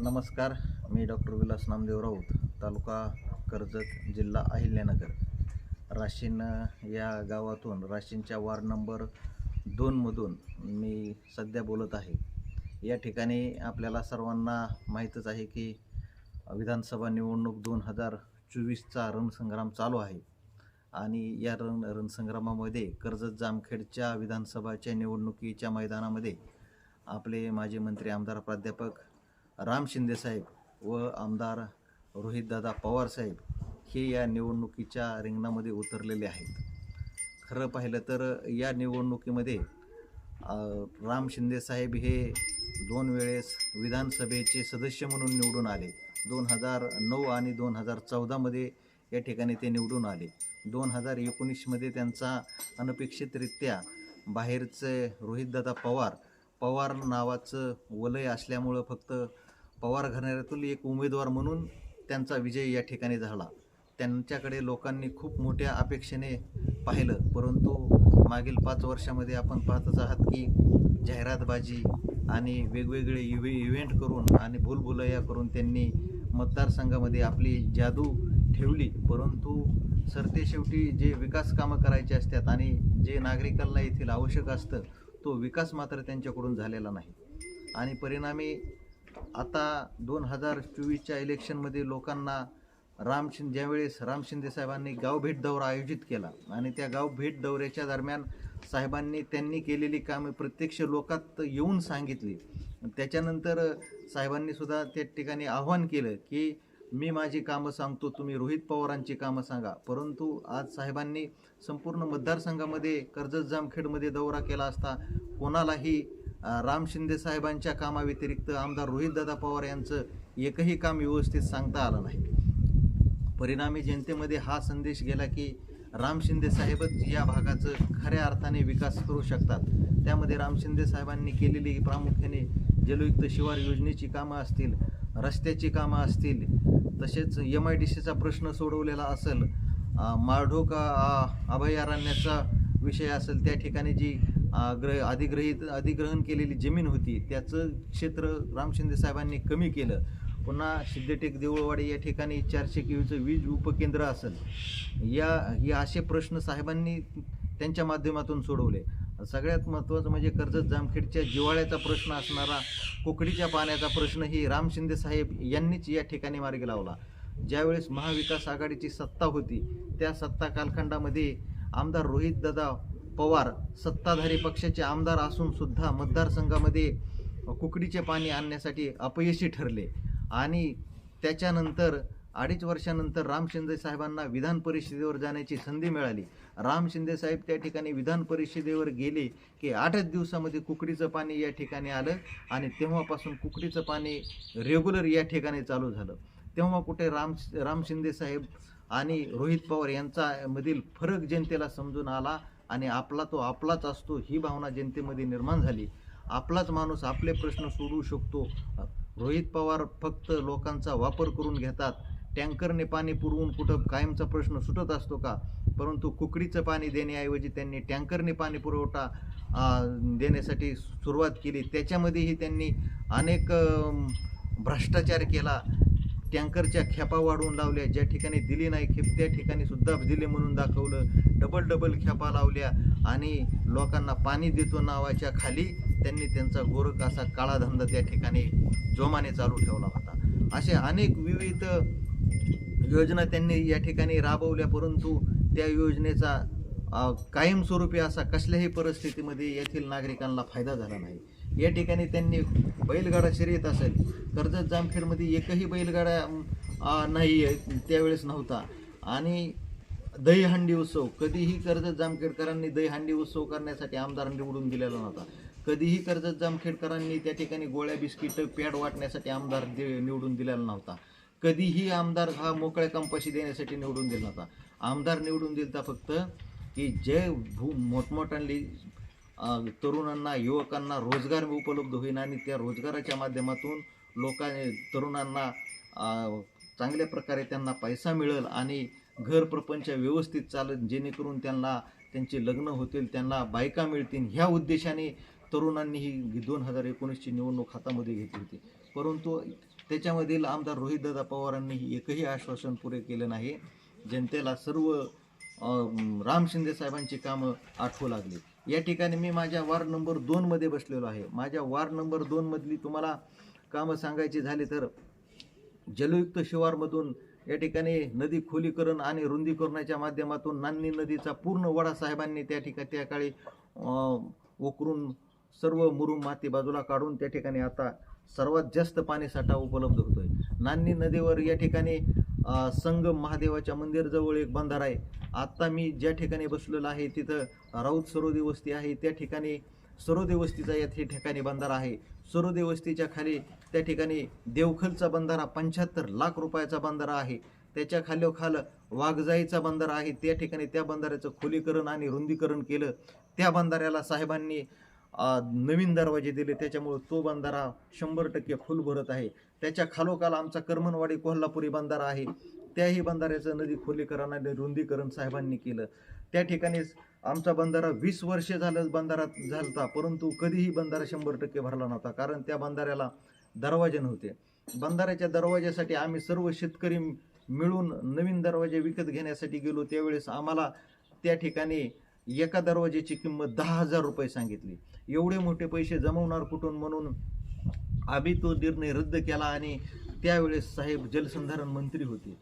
नमस्कार मी डॉक्टर विलास नामदेव राऊत तालुका कर्जत जिल्हा अहिल्यानगर. राशीन या गावातून राशीनच्या वार्ड नंबर दोनमधून मी सध्या बोलत आहे. या ठिकाणी आपल्याला सर्वांना माहीतच आहे की विधानसभा निवडणूक दोन हजार चोवीसचा रणसंग्राम चालू आहे. आणि या रण रणसंग्रामामध्ये कर्जत जामखेडच्या विधानसभाच्या निवडणुकीच्या मैदानामध्ये आपले माजी मंत्री आमदार प्राध्यापक राम शिंदेसाहेब व आमदार रोहितदादा पवारसाहेब हे या निवडणुकीच्या रिंगणामध्ये उतरलेले आहेत. खरं पाहिलं तर या निवडणुकीमध्ये राम शिंदेसाहेब हे दोन वेळेस विधानसभेचे सदस्य म्हणून निवडून आले. दोन हजार नऊ आणि दोन हजार चौदामध्ये या ठिकाणी ते निवडून आले. दोन हजार एकोणीसमध्ये त्यांचा अनपेक्षितरित्या बाहेरचे रोहितदादा पवार पवार नावाचं वलय असल्यामुळं फक्त पवार घराण्यातील एक उमेदवार म्हणून त्यांचा विजय या ठिकाणी झाला. त्यांच्याकडे लोकांनी खूप मोठ्या अपेक्षेने पाहिलं परंतु मागील पाच वर्षामध्ये आपण पाहतच आहात की जाहिरातबाजी आणि वेगवेगळे इव्हे इव्हेंट करून आणि भूलभुलया करून त्यांनी मतदारसंघामध्ये आपली जादू ठेवली. परंतु सरते शेवटी जे विकास कामं करायचे असतात आणि जे नागरिकांना येथील आवश्यक असतं तो विकास मात्र त्यांच्याकडून झालेला नाही. आणि परिणामी आता दोन हजार चोवीसच्या इलेक्शनमध्ये लोकांना राम शिंदे ज्यावेळेस राम शिंदे साहेबांनी गाव भेट दौरा आयोजित केला आणि त्या गाव भेट दौऱ्याच्या दरम्यान साहेबांनी त्यांनी केलेली कामे प्रत्यक्ष लोकात येऊन सांगितली. त्याच्यानंतर साहेबांनी सुद्धा त्या ठिकाणी आव्हान केलं की मी माझी कामं सांगतो तुम्ही रोहित पवारांची कामं सांगा. परंतु आज साहेबांनी संपूर्ण मतदारसंघामध्ये कर्जत जामखेडमध्ये दौरा केला असता कोणालाही राम शिंदे साहेबांच्या कामाव्यतिरिक्त आमदार रोहितदादा पवार यांचं एकही काम व्यवस्थित सांगता आलं नाही. परिणामी जनतेमध्ये हा संदेश गेला की राम शिंदे साहेबच या भागाचं खऱ्या अर्थाने विकास करू शकतात. त्यामध्ये राम शिंदे साहेबांनी केलेली प्रामुख्याने जलयुक्त शिवार योजनेची कामं असतील रस्त्याची कामं असतील तसेच एम आय डी सीचा प्रश्न सोडवलेला असेल अ, अभयारण्याचा विषय असेल त्या ठिकाणी जी ग्रह अधिग्रहित अधिग्रहण केलेली जमीन होती. त्याचं क्षेत्र राम शिंदे साहेबांनी कमी केलं. पुन्हा सिद्धटेक देऊळवाडी या ठिकाणी चारशे केवीचं वीज उपकेंद्र असेल. या हे असे प्रश्न साहेबांनी त्यांच्या माध्यमातून सोडवले. सगळ्यात महत्त्वाचं म्हणजे कर्जत जामखेडच्या जिवाळ्याचा प्रश्न असणारा कोकडीच्या पाण्याचा प्रश्नही राम शिंदे साहेब यांनीच या ठिकाणी मार्गी लावला. ज्यावेळेस महाविकास आघाडीची सत्ता होती त्या सत्ता कालखंडामध्ये आमदार रोहितदादा पवार सत्ताधारी पक्षाचे आमदार असून सुद्धा मतदारसंघामध्ये कुकडीचे पाणी आणण्यासाठी अपयशी ठरले. आणि त्याच्यानंतर अडीच वर्षानंतर राम शिंदे साहेबांना विधान परिषदेवर जाण्याची संधी मिळाली. राम शिंदे साहेब त्या ठिकाणी विधान परिषदेवर गेले की आठच दिवसामध्ये कुकडीचं पाणी या ठिकाणी आलं आणि तेव्हापासून कुकडीचं पाणी रेग्युलर या ठिकाणी चालू झालं. तेव्हा कुठे राम राम शिंदे साहेब आणि रोहित पवार यांचा मधील फरक जनतेला समजून आला. आणि आपला तो आपलाच असतो ही भावना जनतेमध्ये निर्माण झाली. आपलाच माणूस आपले प्रश्न सोडवू शकतो. रोहित पवार फक्त लोकांचा वापर करून घेतात. टँकरने पाणी पुरवून कुठं कायमचा प्रश्न सुटत असतो का? परंतु कुकडीचं पाणी देण्याऐवजी त्यांनी टँकरने पाणी पुरवठा देण्यासाठी सुरुवात केली. त्याच्यामध्येही त्यांनी अनेक भ्रष्टाचार केला. टँकरच्या खेपा वाढवून लावल्या. ज्या ठिकाणी दिली नाही खेप त्या ठिकाणी सुद्धा दिले म्हणून दाखवलं. डबल डबल खेपा लावल्या आणि लोकांना पाणी देतो नावाच्या खाली त्यांनी त्यांचा गोरख असा काळा धंदा त्या ठिकाणी जोमाने चालू ठेवला होता. असे अनेक विविध योजना त्यांनी या ठिकाणी राबवल्या परंतु त्या योजनेचा कायमस्वरूपी असा कसल्याही परिस्थितीमध्ये येथील नागरिकांना फायदा झाला नाही. या ठिकाणी त्यांनी बैलगाडा शर्यत असेल कर्जत जामखेडमध्ये एकही बैलगाडा नाही आहे, त्यावेळेस नव्हता. आणि दहीहंडी उत्सव कधीही कर्जत जामखेडकरांनी दहीहंडी उत्सव करण्यासाठी आमदार निवडून दिलेला नव्हता. कधीही कर्जत जामखेडकरांनी त्या ठिकाणी गोळ्या बिस्किट पॅड वाटण्यासाठी आमदार दे निवडून दिलेला नव्हता. कधीही आमदार हा मोकळ्या कंपाशी देण्यासाठी निवडून दिला नव्हता. आमदार निवडून दिलता फक्त की जे भू मोठमोठ्यांनी तरुणांना युवकांना रोजगार उपलब्ध होईल आणि त्या रोजगाराच्या माध्यमातून लोकां तरुणांना चांगल्या प्रकारे त्यांना पैसा मिळेल आणि घर प्रपंच व्यवस्थित चालेल जेणेकरून त्यांना त्यांचे लग्न होतील त्यांना बायका मिळतील ह्या उद्देशाने तरुणांनी ही दोन हजार एकोणीसची निवडणूक हातामध्ये घेतली होती. परंतु त्याच्यामधील आमदार रोहितदादा पवारांनी एकही आश्वासन पुरे केलं नाही. जनतेला सर्व राम शिंदे साहेबांची कामं आठवू लागली. या ठिकाणी मी माझ्या वार्ड नंबर दोनमध्ये बसलेलो आहे. माझ्या वार्ड नंबर दोनमधली तुम्हाला कामं सांगायची झाली तर जलयुक्त शिवारमधून या ठिकाणी नदी खोलीकरण आणि रुंदीकरणाच्या माध्यमातून नान्नी नदीचा पूर्ण वडा साहेबांनी त्या ठिकाणी त्या काळी वकरून सर्व मुरुम माती बाजूला काढून त्या ठिकाणी आता सर्वात जास्त पाणीसाठा उपलब्ध होतो आहे नान्नी नदीवर या ठिकाणी संगम महादेवाच्या मंदिरजवळ एक बंधारा आहे. आत्ता मी ज्या ठिकाणी बसलेलो आहे तिथं राऊत सरोदे वस्ती आहे. त्या ठिकाणी सरोदे वस्तीचा या ठिकाणी बंधारा आहे. सरोदे वस्तीच्या खाली त्या ठिकाणी देवखलचा बंधारा पंच्याहत्तर लाख रुपयाचा बंधारा आहे. त्याच्या खालोखाल वाघजाईचा बंधारा आहे. त्या ठिकाणी त्या बंधाऱ्याचं खोलीकरण आणि रुंदीकरण केलं. त्या बंधाऱ्याला साहेबांनी नवीन दरवाजे दिले. त्याच्यामुळं तो बंधारा शंभर टक्के फुल भरत आहे. त्याच्या खालोखाल आमचा करमनवाडी कोल्हापुरी बंधारा आहे. त्याही बंधाऱ्याचं नदी खोलीकरण आणि रुंदीकरण साहेबांनी केलं. त्या ठिकाणीच आमचा बंधारा वीस वर्ष झालं बंधारा झालता. परंतु कधीही बंधारा शंभर टक्के भरला नव्हता. कारण त्या बंधाऱ्याला दरवाजे नव्हते. बंधाऱ्याच्या दरवाज्यासाठी आम्ही सर्व शेतकरी मिळून नवीन दरवाजे विकत घेण्यासाठी गेलो. त्यावेळेस आम्हाला त्या ठिकाणी एका दरवाज्याची किंमत दहा हजार रुपये सांगितली. एवढे मोठे पैसे जमवणार कुठून म्हणून आम्ही तो निर्णय रद्द केला आणि त्यावेळेस साहेब जलसंधारण मंत्री होते.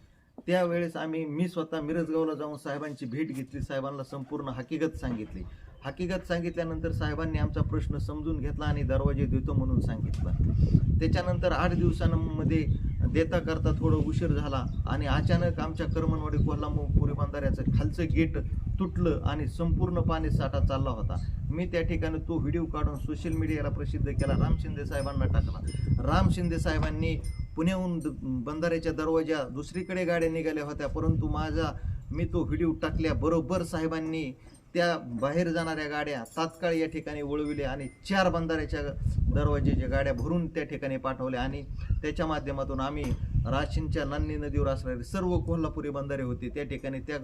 त्यावेळेस आम्ही मी स्वतः मिरजगावला जाऊन साहेबांची भेट घेतली. साहेबांना संपूर्ण हकीकत सांगितली. हकीकत सांगितल्यानंतर साहेबांनी आमचा प्रश्न समजून घेतला आणि दरवाजे देतो म्हणून सांगितलं. त्याच्यानंतर आठ दिवसांमध्ये देता करता थोडं उशीर झाला आणि अचानक आमच्या करमनवाडी कोल्हापुरी बंधाऱ्याचं खालचं गेट तुटलं आणि संपूर्ण पाणी साठा चालला होता. मी त्या ठिकाणी तो व्हिडिओ काढून सोशल मीडियाला प्रसिद्ध केला. राम शिंदे साहेबांना टाकला. राम शिंदे साहेबांनी पुण्याहून द- बंधाऱ्याच्या दरवाजा दुसरीकडे गाड्या निघाल्या होत्या परंतु माझा मी तो व्हिडिओ टाकल्याबरोबर साहेबांनी त्या बाहेर जाणाऱ्या गाड्या तात्काळ या ठिकाणी वळविल्या आणि चार बंधाऱ्याच्या दरवाजेच्या गाड्या भरून त्या ठिकाणी पाठवल्या आणि त्याच्या माध्यमातून आम्ही राशींच्या नान्नी नदीवर असणारे सर्व कोल्हापुरी बंधारे होते. त्या ठिकाणी त्या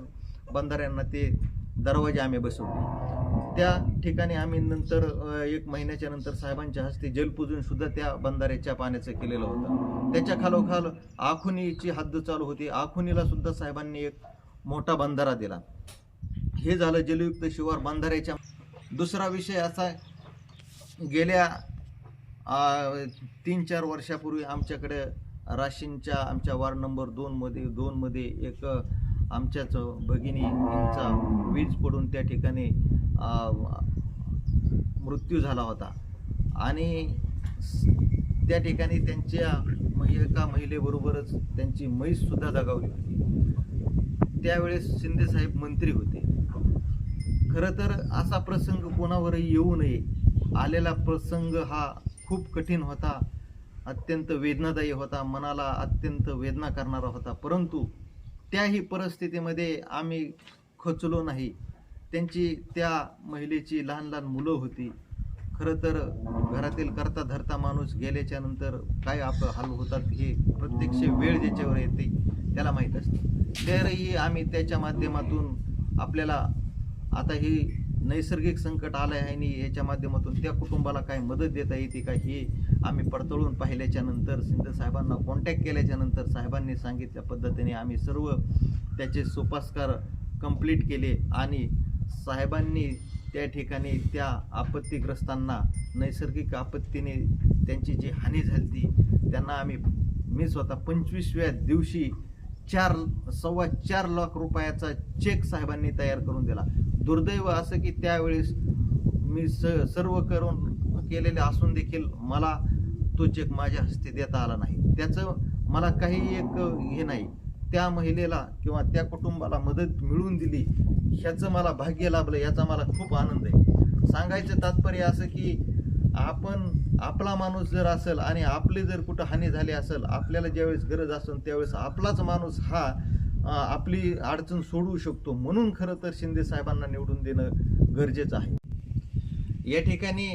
बंधाऱ्यांना ते दरवाजे आम्ही बसवले. त्या ठिकाणी आम्ही नंतर एक महिन्याच्या नंतर साहेबांच्या हस्ते जलपूजन सुद्धा त्या बंधाऱ्याच्या पाण्याचं केलेलं होतं. त्याच्या खालोखाल आखुनीची हद्द चालू होती. आखुनीला सुद्धा साहेबांनी एक मोठा बंधारा दिला. हे झालं जलयुक्त शिवार बंधाऱ्याच्या. दुसरा विषय असा गेल्या तीन चार वर्षापूर्वी आमच्याकडे राशींच्या आमच्या वार्ड नंबर दोनमध्ये दोनमध्ये एक आमच्याच भगिनीचा वीज पडून त्या ठिकाणी मृत्यू झाला होता. आणि त्या ठिकाणी त्यांच्या एका महिलेबरोबरच त्यांची म्हैससुद्धा दगावली होती. त्यावेळेस शिंदेसाहेब मंत्री होते. खरं तर असा प्रसंग कोणावरही येऊ नये. आलेला प्रसंग हा खूप कठीण होता अत्यंत वेदनादायी होता मनाला अत्यंत वेदना करणारा होता. परंतु त्याही परिस्थितीमध्ये आम्ही खचलो नाही. त्यांची त्या महिलेची लहान लहान मुलं होती. खरं तर घरातील करता धरता माणूस गेल्याच्यानंतर काय आपलं हाल होतात हे प्रत्यक्ष वेळ ज्याच्यावर येते त्याला माहीत असते. तरीही आम्ही त्याच्या माध्यमातून आपल्याला आता ही नैसर्गिक संकट आलं आहे आणि याच्या माध्यमातून त्या कुटुंबाला काय मदत देता येते का हे आम्ही पडताळून पाहिल्याच्या नंतर सिंध साहेबांना कॉन्टॅक्ट केल्याच्यानंतर साहेबांनी सांगितल्या पद्धतीने आम्ही सर्व त्याचे सोपास्कार कंप्लीट केले आणि साहेबांनी त्या ठिकाणी त्या आपत्तीग्रस्तांना नैसर्गिक आपत्तीने त्यांची जी हानी झाली त्यांना आम्ही मी स्वतः पंचवीसव्या दिवशी चार सव्वा चार लाख रुपयाचा चेक साहेबांनी तयार करून दिला. दुर्दैव असं की त्यावेळेस मी स सर्व करून केलेले असून देखील मला तो चेक माझ्या हस्ते देता आला नाही. त्याचं मला काही एक हे नाही. त्या महिलेला किंवा त्या कुटुंबाला मदत मिळवून दिली ह्याचं मला भाग्य लाभलं याचा मला खूप आनंद आहे. सांगायचं तात्पर्य असं की आपण आपला माणूस जर असेल आणि आपली जर कुठं हानी झाली असेल आपल्याला ज्यावेळेस गरज असेल त्यावेळेस आपलाच माणूस हा आपली अडचण सोडवू शकतो. म्हणून खरं तर शिंदे साहेबांना निवडून देणं गरजेचं आहे. या ठिकाणी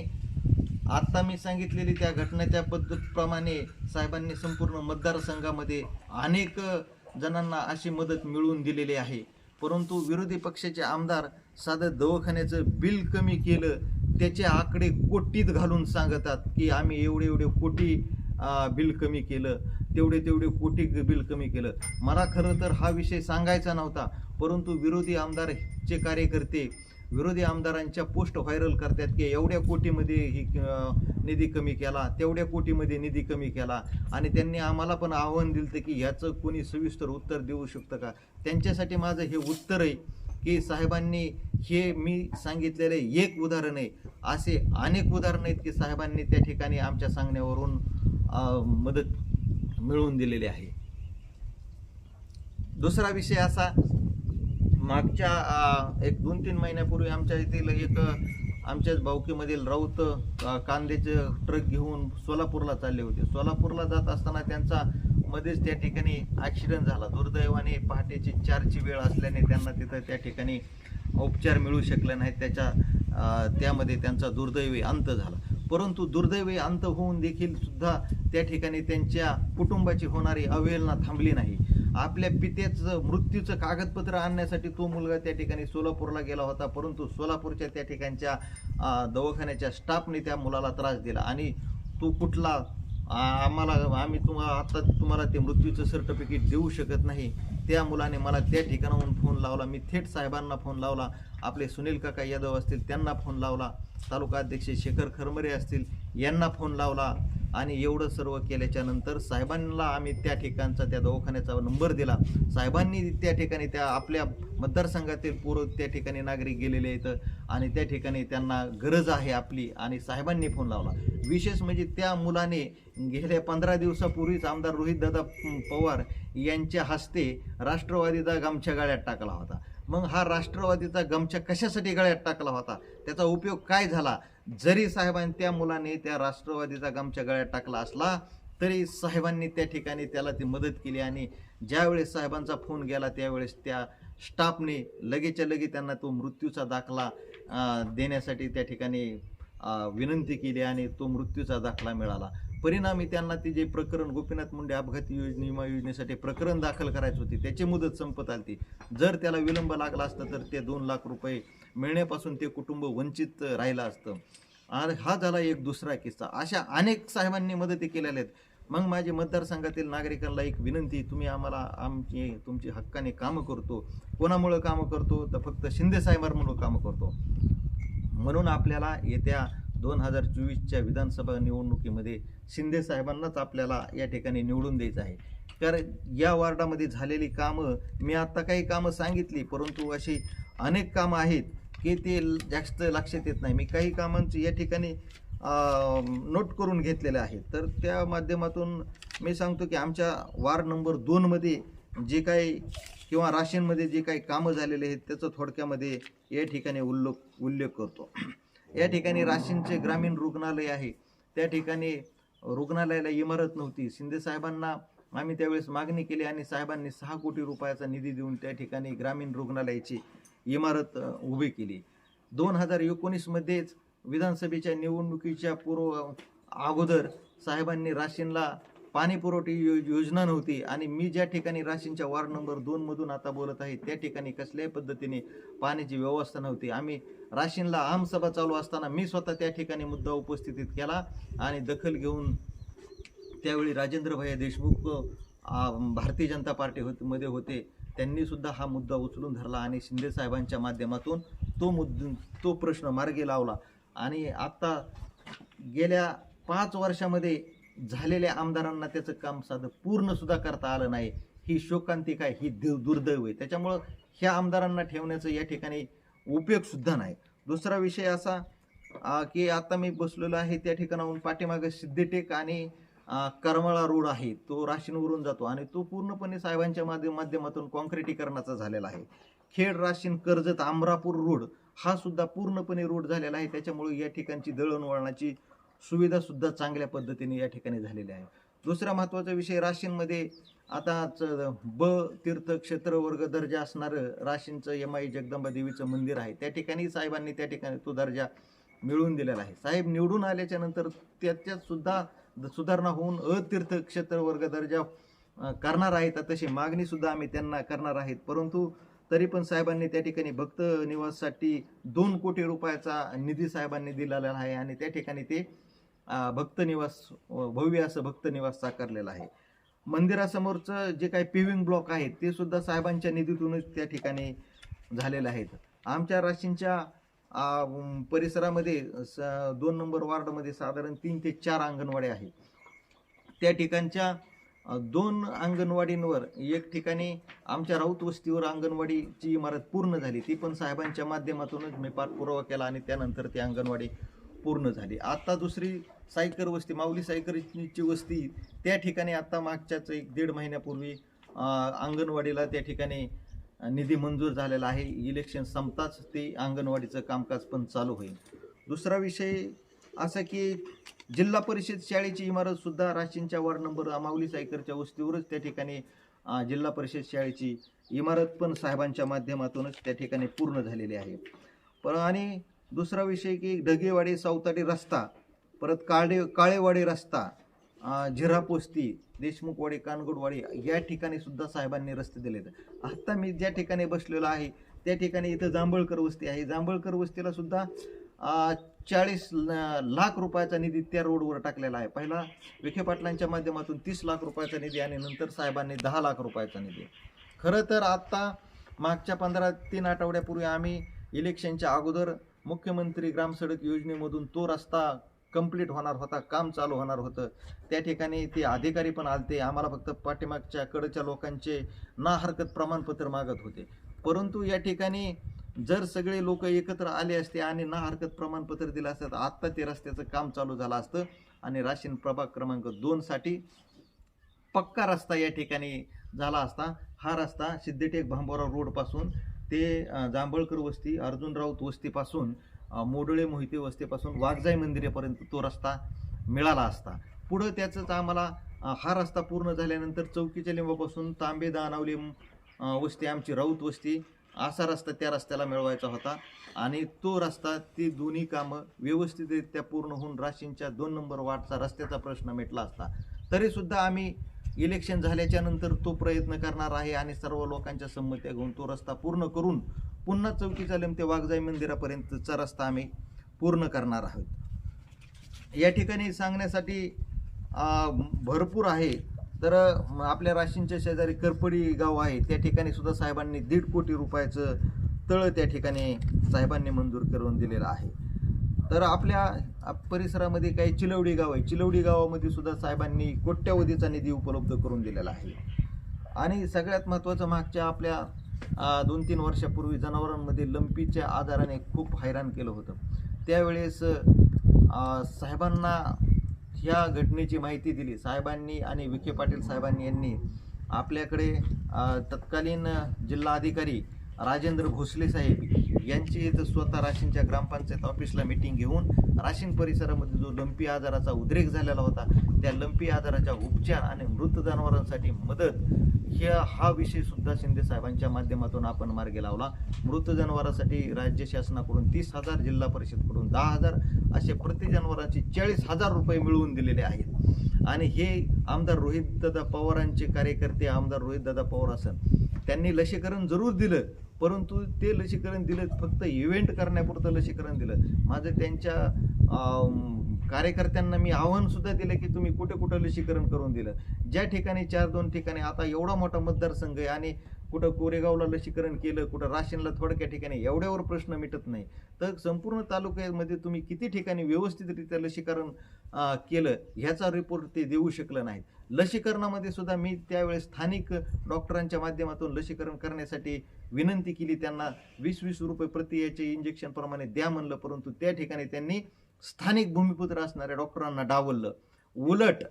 आत्ता मी सांगितलेली त्या घटनेच्या पद्धतीप्रमाणे साहेबांनी संपूर्ण मतदारसंघामध्ये अनेक जणांना अशी मदत मिळवून दिलेली आहे. परंतु विरोधी पक्षाचे आमदार साधं दवाखान्याचं बिल कमी केलं त्याचे आकडे कोटीत घालून सांगतात की आम्ही एवढे एवढे कोटी बिल कमी केलं तेवढे तेवढे कोटी ग- बिल कमी केलं. मला खरं तर हा विषय सांगायचा नव्हता परंतु विरोधी आमदारचे कार्यकर्ते विरोधी आमदारांच्या पोस्ट व्हायरल करतात की एवढ्या कोटीमध्ये ही निधी कमी केला तेवढ्या कोटीमध्ये निधी कमी केला. आणि त्यांनी आम्हाला पण आव्हान दिलं की ह्याचं कोणी सविस्तर उत्तर देऊ शकतं का? त्यांच्यासाठी माझं हे उत्तर आहे की साहेबांनी हे मी सांगितलेले एक उदाहरण आहे. असे अनेक उदाहरणं आहेत की साहेबांनी त्या ठिकाणी आमच्या सांगण्यावरून मदत मिळवून दिलेली आहे. दुसरा विषय असा मागच्या एक दोन तीन महिन्यापूर्वी आमच्या येथील एक आमच्याच बावकीमधील राऊत कांद्याचे ट्रक घेऊन सोलापूरला चालले होते. सोलापूरला जात असताना त्यांचा मध्येच त्या ठिकाणी ॲक्सिडेंट झाला. दुर्दैवाने पहाटेची चारची वेळ असल्याने त्यांना तिथं त्या ठिकाणी उपचार मिळू शकले नाहीत. त्याच्या त्यामध्ये त्यांचा दुर्दैवी अंत झाला. परंतु दुर्दैवी अंत होऊन देखील सुद्धा त्या ठिकाणी त्यांच्या कुटुंबाची होणारी अवहेलना थांबली नाही. आपल्या पित्याचं मृत्यूचं कागदपत्र आणण्यासाठी तो मुलगा त्या ठिकाणी सोलापूरला गेला होता परंतु सोलापूरच्या त्या ठिकाणच्या दवाखान्याच्या स्टाफने त्या मुलाला त्रास दिला. आणि तो कुठला आम्हाला आम्ही तुम्हाला आता तुम्हाला ते मृत्यूचं सर्टिफिकेट देऊ शकत नाही. त्या मुलाने मला त्या ठिकाणाहून फोन लावला. मी थेट साहेबांना फोन लावला. आपले सुनील काका यादव असतील त्यांना फोन लावला. तालुका अध्यक्ष शेखर खरमरे असतील यांना फोन लावला. आणि एवढं सर्व केल्याच्यानंतर साहेबांना आम्ही त्या ठिकाणचा त्या दवाखान्याचा नंबर दिला. साहेबांनी त्या ठिकाणी त्या आपल्या मतदारसंघातील पूर्व त्या ठिकाणी नागरिक गेलेले आहेत आणि त्या ठिकाणी त्यांना गरज आहे आपली आणि साहेबांनी फोन लावला. विशेष म्हणजे त्या मुलाने गेल्या पंधरा दिवसापूर्वीच आमदार रोहितदादा पवार यांच्या हस्ते राष्ट्रवादीचा गमछा गाळ्यात टाकला होता. मग हा राष्ट्रवादीचा गमछा कशासाठी गळ्यात टाकला होता? त्याचा उपयोग काय झाला? जरी साहेबांनी त्या मुलाने त्या राष्ट्रवादीचा गमच्या गळ्यात टाकला असला तरी साहेबांनी त्या ठिकाणी त्याला ती मदत केली आणि ज्यावेळेस साहेबांचा फोन गेला त्यावेळेस त्या स्टाफने लगेचच्या लगे त्यांना तो मृत्यूचा दाखला देण्यासाठी त्या ठिकाणी विनंती केली आणि तो मृत्यूचा दाखला मिळाला. परिणामी त्यांना ते जे प्रकरण गोपीनाथ मुंडे अपघाती योजने विमा योजनेसाठी प्रकरण दाखल करायची होती त्याची मुदत संपत आली जर त्याला विलंब लागला असता तर ते दोन लाख रुपये मिळण्यापासून ते कुटुंब वंचित राहिलं असतं. आणि हा झाला एक दुसरा किस्सा. अशा अनेक साहेबांनी मदती केलेल्या आहेत. मग माझे मतदारसंघातील नागरिकांना एक विनंती तुम्ही आम्हाला आमची तुमची हक्काने कामं करतो. कोणामुळं कामं करतो? तर फक्त शिंदे साहेबांमुळं कामं करतो. म्हणून आपल्याला येत्या दोन हजार चोवीसच्या विधानसभा निवडणुकीमध्ये शिंदे साहेबांनाच आपल्याला या ठिकाणी निवडून द्यायचं आहे. कारण या वार्डामध्ये झालेली कामं मी आत्ता काही कामं सांगितली परंतु अशी अनेक कामं आहेत की ते जास्त लक्षात येत नाही. मी काही कामांची या ठिकाणी नोट करून घेतलेले आहेत तर त्या माध्यमातून मी सांगतो की आमच्या वार्ड नंबर दोनमध्ये जे काही किंवा राशींमध्ये जे काही कामं झालेले आहेत त्याचं थोडक्यामध्ये या ठिकाणी उल्लेख उल्लेख करतो. या ठिकाणी राशींचे ग्रामीण रुग्णालय आहे. त्या ठिकाणी रुग्णालयाला इमारत नव्हती. शिंदे साहेबांना आम्ही त्यावेळेस मागणी केली आणि साहेबांनी सहा कोटी रुपयाचा निधी देऊन त्या ठिकाणी ग्रामीण रुग्णालयाची इमारत उभी केली. दोन हजार एकोणीसमध्येच विधानसभेच्या निवडणुकीच्या पूर्व अगोदर साहेबांनी राशींला पाणी पुरवठी यो योजना नव्हती आणि मी ज्या ठिकाणी राशींच्या वार्ड नंबर दोनमधून आता बोलत आहे त्या ठिकाणी कसल्याही पद्धतीने पाण्याची व्यवस्था नव्हती. आम्ही राशीनला आमसभा चालू असताना मी स्वतः त्या ठिकाणी मुद्दा उपस्थितीत केला आणि दखल घेऊन त्यावेळी राजेंद्रभाई देशमुख भारतीय जनता पार्टी होत मध्ये होते. त्यांनी सुद्धा हा मुद्दा उचलून धरला आणि शिंदे साहेबांच्या माध्यमातून तो मुद्द तो प्रश्न मार्गी लावला. आणि आत्ता गेल्या पाच वर्षामध्ये झालेल्या आमदारांना त्याचं काम साधं पूर्णसुद्धा करता आलं नाही. ही शोकांतिक आहे ही दु दुर्दैव आहे. त्याच्यामुळं ह्या आमदारांना ठेवण्याचं या ठिकाणी उपयोग सुद्धा नाही. दुसरा विषय असा की आता मी बसलेलो आहे त्या ठिकाणाहून पाठीमागे सिद्धटेक आणि करमळा करमाळा रोड आहे तो राशीनवरून जातो आणि तो पूर्णपणे साहेबांच्या माध्यम माध्यमातून कॉन्क्रिटीकरणाचा झालेला आहे. खेड राशीन कर्जत आमरापूर रोड हा सुद्धा पूर्णपणे रोड झालेला आहे. त्याच्यामुळे या ठिकाणची दळणवळणाची सुविधासुद्धा चांगल्या पद्धतीने या ठिकाणी झालेली आहे. दुसरा महत्त्वाचा विषय राशीनमध्ये आताच ब तीर्थक्षेत्र वर्ग दर्जा असणारं राशींचं एम आई जगदंबा देवीचं मंदिर आहे. त्या ठिकाणी साहेबांनी त्या ठिकाणी तो दर्जा मिळवून दिलेला आहे. साहेब निवडून आल्याच्यानंतर त्याच्यात सुद्धा सुधारणा होऊन अतीर्थक्षेत्र वर्ग दर्जा करणार आहेत. तशी मागणी सुद्धा आम्ही त्यांना करणार आहेत. परंतु तरी पण साहेबांनी त्या ठिकाणी भक्त निवाससाठी दोन कोटी रुपयाचा निधी साहेबांनी दिलेला आहे आणि त्या ठिकाणी ते भक्त निवास भव्य असं भक्त निवास साकारलेला आहे. मंदिरासमोरचं जे काही पेविंग ब्लॉक आहेत ते सुद्धा साहेबांच्या निधीतूनच त्या ठिकाणी झालेलं आहेत. आमच्या राशींच्या परिसरामध्ये स दोन नंबर वार्डमध्ये साधारण तीन ते चार अंगणवाड्या आहेत. त्या ठिकाणच्या दोन अंगणवाडींवर एक ठिकाणी आमच्या राऊत वस्तीवर अंगणवाडीची इमारत पूर्ण झाली. ती पण साहेबांच्या माध्यमातूनच मी पाठपुरावा केला आणि त्यानंतर ती अंगणवाडी पूर्ण झाली. आता दुसरी सायकर वस्ती माऊली सायकरची वस्ती त्या ठिकाणी आता मागच्याच एक दीड महिन्यापूर्वी अंगणवाडीला त्या ठिकाणी निधी मंजूर झालेला आहे. इलेक्शन संपताच ते अंगणवाडीचं कामकाज पण चालू होईल. दुसरा विषय असा की जिल्हा परिषद शाळेची इमारतसुद्धा राशींच्या वार्ड नंबर माऊली सायकरच्या वस्तीवरच त्या ठिकाणी जिल्हा परिषद शाळेची इमारत पण साहेबांच्या माध्यमातूनच त्या ठिकाणी पूर्ण झालेली आहे. पण आणि दुसरा विषय की ढगेवाडी सावताडी रस्ता परत काळे काळेवाडी रस्ता झिरापोस्ती देशमुखवाडी कानगुडवाडी या ठिकाणी सुद्धा साहेबांनी रस्ते दिलेत. आत्ता मी ज्या ठिकाणी बसलेलो आहे त्या ठिकाणी इथं जांभळकर वस्ती आहे. जांभळकर वस्तीला सुद्धा चाळीस लाख रुपयाचा निधी त्या रोडवर टाकलेला आहे. पहिला विखे पाटलांच्या माध्यमातून तीस लाख रुपयाचा निधी आणि नंतर साहेबांनी दहा लाख रुपयाचा निधी. खरं तर आत्ता मागच्या पंधरा तीन आठवड्यापूर्वी आम्ही इलेक्शनच्या अगोदर मुख्यमंत्री ग्रामसडक योजनेमधून तो रस्ता कंप्लीट होणार होता काम चालू होणार होतं. त्या ठिकाणी ते अधिकारी पण आलते आम्हाला फक्त पाठीमागच्या कडच्या लोकांचे ना हरकत प्रमाणपत्र मागत होते. परंतु या ठिकाणी जर सगळे लोक एकत्र आले असते आणि ना हरकत प्रमाणपत्र दिलं असतं तर आत्ता ते रस्त्याचं काम चालू झालं असतं. आणि राशीन प्रभाग क्रमांक दोनसाठी पक्का रस्ता या ठिकाणी झाला असता. हा रस्ता सिद्धटेक भांबोरा रोडपासून ते जांभळकर वस्ती अर्जुन राऊत वस्तीपासून मोडळे मोहिते वस्तीपासून वाघजाई मंदिरापर्यंत तो रस्ता मिळाला असता. पुढं त्याचंच आम्हाला हा रस्ता पूर्ण झाल्यानंतर चौकीच्या लिंबापासून तांबे दानावली वस्ती आमची राऊत वस्ती असा रस्ता त्या रस्त्याला मिळवायचा होता. आणि तो रस्ता ती दोन्ही कामं व्यवस्थितरित्या पूर्ण होऊन राशींच्या दोन नंबर वाटचा रस्त्याचा प्रश्न मिटला असता. तरीसुद्धा आम्ही इलेक्शन झाल्याच्यानंतर तो प्रयत्न करणार आहे आणि सर्व लोकांच्या संमत्या घेऊन तो रस्ता पूर्ण करून पुन्हा चौकीचा लिंब ते वाघजाई मंदिरापर्यंतचा रस्ता आम्ही पूर्ण करणार आहोत. या ठिकाणी सांगण्यासाठी भरपूर आहे. तर आपल्या राशींच्या शेजारी करपडी गाव आहे. त्या ठिकाणी सुद्धा साहेबांनी दीड कोटी रुपयाचं तळ त्या ठिकाणी साहेबांनी मंजूर करून दिलेलं आहे. तर आपल्या परिसरामध्ये काही चिलवडी गाव आहे. चिलवडी गावामध्ये सुद्धा साहेबांनी कोट्यावधीचा निधी उपलब्ध करून दिलेला आहे. आणि सगळ्यात महत्त्वाचं मागच्या आपल्या दोन तीन वर्षापूर्वी जनावरांमध्ये लंपीच्या आजाराने खूप हैराण केलं होतं. त्यावेळेस साहेबांना ह्या घटनेची माहिती दिली. साहेबांनी आणि विखे पाटील साहेबांनी यांनी आपल्याकडे तत्कालीन जिल्हाधिकारी राजेंद्र भोसले साहेब यांची इथं स्वतः राशींच्या ग्रामपंचायत ऑफिसला मिटिंग घेऊन राशीन परिसरामध्ये जो लंपी आजाराचा उद्रेक झालेला होता त्या लंपी आजाराच्या उपचार आणि मृत जनावरांसाठी मदत ह्या हा विषय सुद्धा शिंदे साहेबांच्या माध्यमातून आपण मार्गी लावला. मृत जनावरांसाठी राज्य शासनाकडून तीस हजार जिल्हा परिषदकडून दहा हजार असे प्रति जनावरांचे चाळीस हजार रुपये मिळवून दिलेले आहेत. आणि हे आमदार रोहितदादा पवारांचे कार्यकर्ते आमदार रोहितदादा पवार असन त्यांनी लसीकरण जरूर दिलं. परंतु ते लसीकरण दिलं फक्त इव्हेंट करण्यापुरतं लसीकरण दिलं. माझं त्यांच्या कार्यकर्त्यांना मी आव्हानसुद्धा दिलं की तुम्ही कुठे कुठं लसीकरण करून दिलं. ज्या ठिकाणी चार दोन ठिकाणी आता एवढा मोठा मतदारसंघ आहे आणि कुठं कोरेगावला लसीकरण केलं कुठं राशीनला थोडक्या ठिकाणी एवढ्यावर प्रश्न मिटत नाही. तर संपूर्ण तालुक्यामध्ये तुम्ही किती ठिकाणी व्यवस्थितरित्या लसीकरण केलं ह्याचा रिपोर्ट ते देऊ शकलं नाहीत. लसीकरणामध्ये सुद्धा मी त्यावेळेस स्थानिक डॉक्टरांच्या माध्यमातून लसीकरण करण्यासाठी विनंती केली त्यांना वीस वीस रुपये प्रति याचे इंजेक्शन प्रमाणे द्या म्हणलं परंतु त्या ठिकाणी त्यांनी स्थानिक भूमिपुत्र असणाऱ्या डॉक्टरांना डावललं. उलट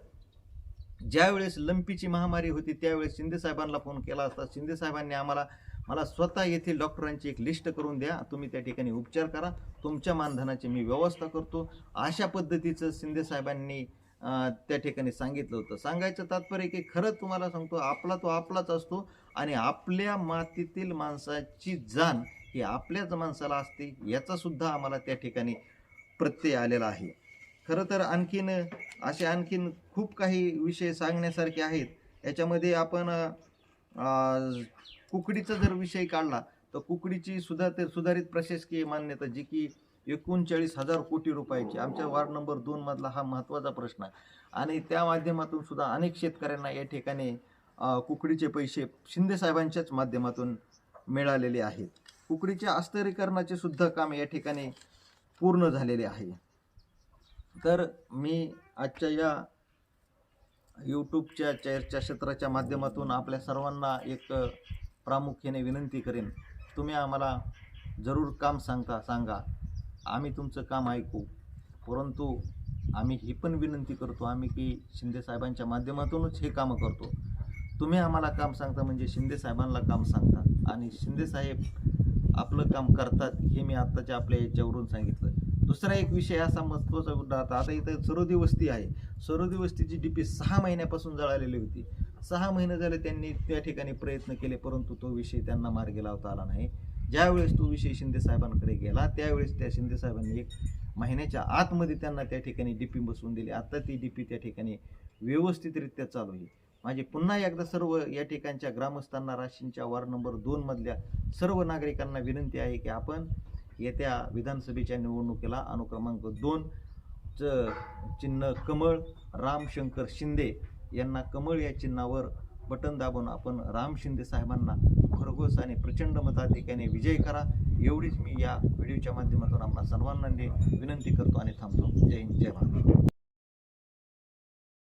ज्यावेळेस लंपीची महामारी होती त्यावेळेस शिंदेसाहेबांना फोन केला असता. शिंदेसाहेबांनी आम्हाला मला स्वतः येथील डॉक्टरांची एक लिस्ट करून द्या. तुम्ही त्या ठिकाणी उपचार करा. तुमच्या मानधनाची मी व्यवस्था करतो. अशा पद्धतीचं शिंदेसाहेबांनी त्या ठिकाणी सांगितलं होतं. सांगायचं तात्पर्य की खरं तुम्हाला सांगतो आपला तो आपलाच असतो आणि आपल्या मातीतील माणसाची जाण ही आपल्याच माणसाला असते याचा सुद्धा आम्हाला त्या ठिकाणी प्रत्यय आलेला आहे. खरं तर आणखीन असे आणखीन खूप काही विषय सांगण्यासारखे आहेत. याच्यामध्ये आपण कुकडीचा जर विषय काढला तर कुकडीची सुद्धा सुधारित प्रशासकीय मान्यता जी की एकोणचाळीस हजार कोटी रुपयाची. आमच्या वार्ड नंबर दोन मधला हा महत्त्वाचा प्रश्न आहे. आणि त्या माध्यमातून सुद्धा अनेक शेतकऱ्यांना या ठिकाणी कुकडीचे पैसे शिंदेसाहेबांच्याच माध्यमातून मिळालेले आहेत. कुकडीच्या अस्तरीकरणाचे सुद्धा काम या ठिकाणी पूर्ण झालेले आहे. तर मी आजच्या या यूट्यूबच्या चर्चाक्षेत्राच्या माध्यमातून आपल्या सर्वांना एक प्रामुख्याने विनंती करेन. तुम्ही आम्हाला जरूर काम सांगता सांगा. आम्ही तुमचं काम ऐकू परंतु आम्ही ही पण विनंती करतो आम्ही की शिंदे साहेबांच्या माध्यमातूनच हे कामं करतो. तुम्ही आम्हाला काम सांगता म्हणजे शिंदे साहेबांना काम सांगता आणि शिंदेसाहेब आपलं काम करतात हे मी आत्ताच्या आपल्या याच्यावरून सांगितलं. दुसरा एक विषय असा महत्त्वाचा मुद्दा आता आता इथं सरोदी वस्ती आहे. सरोदी वस्तीची डी पी सहा महिन्यापासून जळालेली होती. सहा महिने झाले त्यांनी त्या ठिकाणी प्रयत्न केले परंतु तो विषय त्यांना मार्गी लावता आला नाही. ज्यावेळेस तो विषय शिंदे साहेबांकडे गेला त्यावेळेस त्या शिंदे साहेबांनी एक महिन्याच्या आतमध्ये त्यांना त्या ठिकाणी डीपी बसवून दिली. आता ती डीपी त्या ठिकाणी व्यवस्थितरित्या चालू आहे. माझे पुन्हा एकदा सर्व या ठिकाणच्या ग्रामस्थांना राशींच्या वार्ड नंबर दोनमधल्या सर्व नागरिकांना विनंती आहे की आपण येत्या विधानसभेच्या निवडणुकीला अनुक्रमांक दोन च चिन्ह कमळ रामशंकर शिंदे यांना कमळ या चिन्हावर बटन दाबून आपण राम शिंदे साहेबांना भरघोस आणि प्रचंड मताधिक्याने विजय करा. एवढीच मी या व्हिडिओच्या माध्यमातून आपणा सर्वांना विनंती करतो आणि थांबतो. जय हिंद जय महाराष्ट्र.